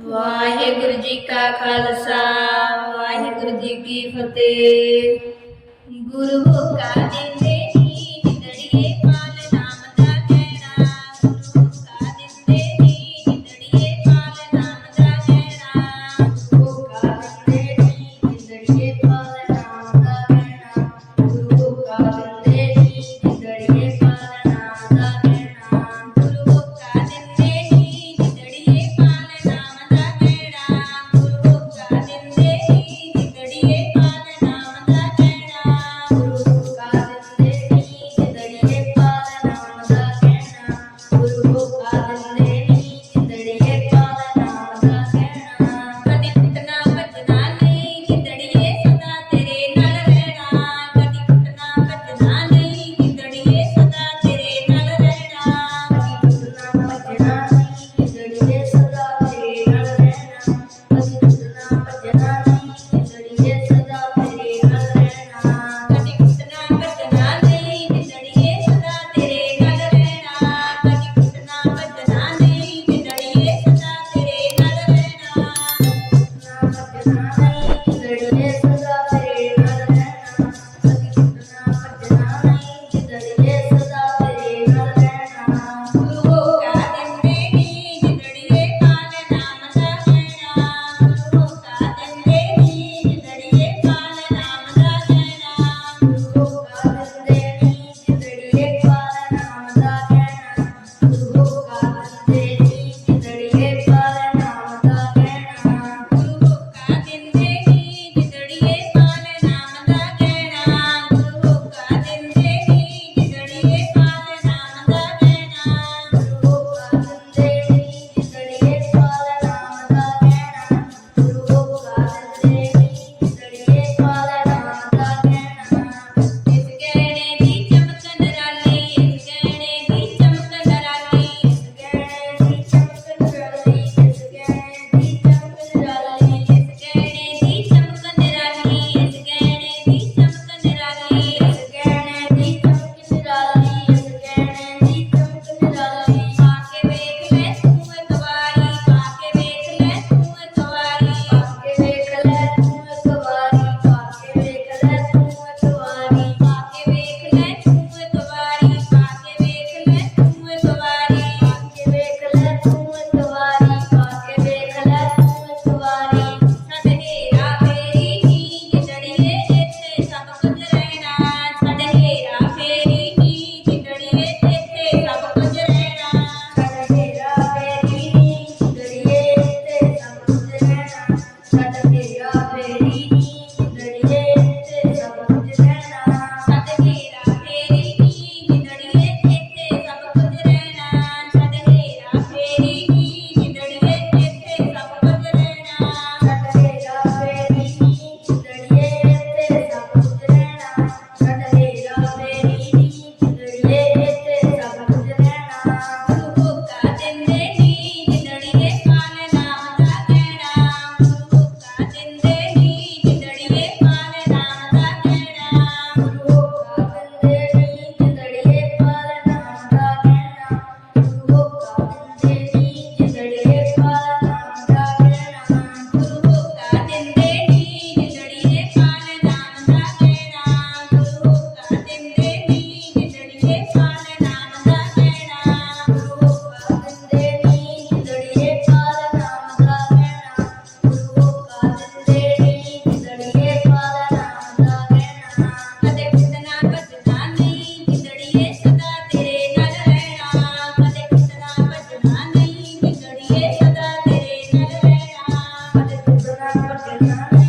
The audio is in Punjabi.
ਵਾਹਿਗੁਰੂ ਜੀ ਕਾ ਖਾਲਸਾ ਵਾਹਿਗੁਰੂ ਜੀ ਕੀ ਫਤਿਹ। ਗੁਰੂ ਕਾ ਜੀ Thank you.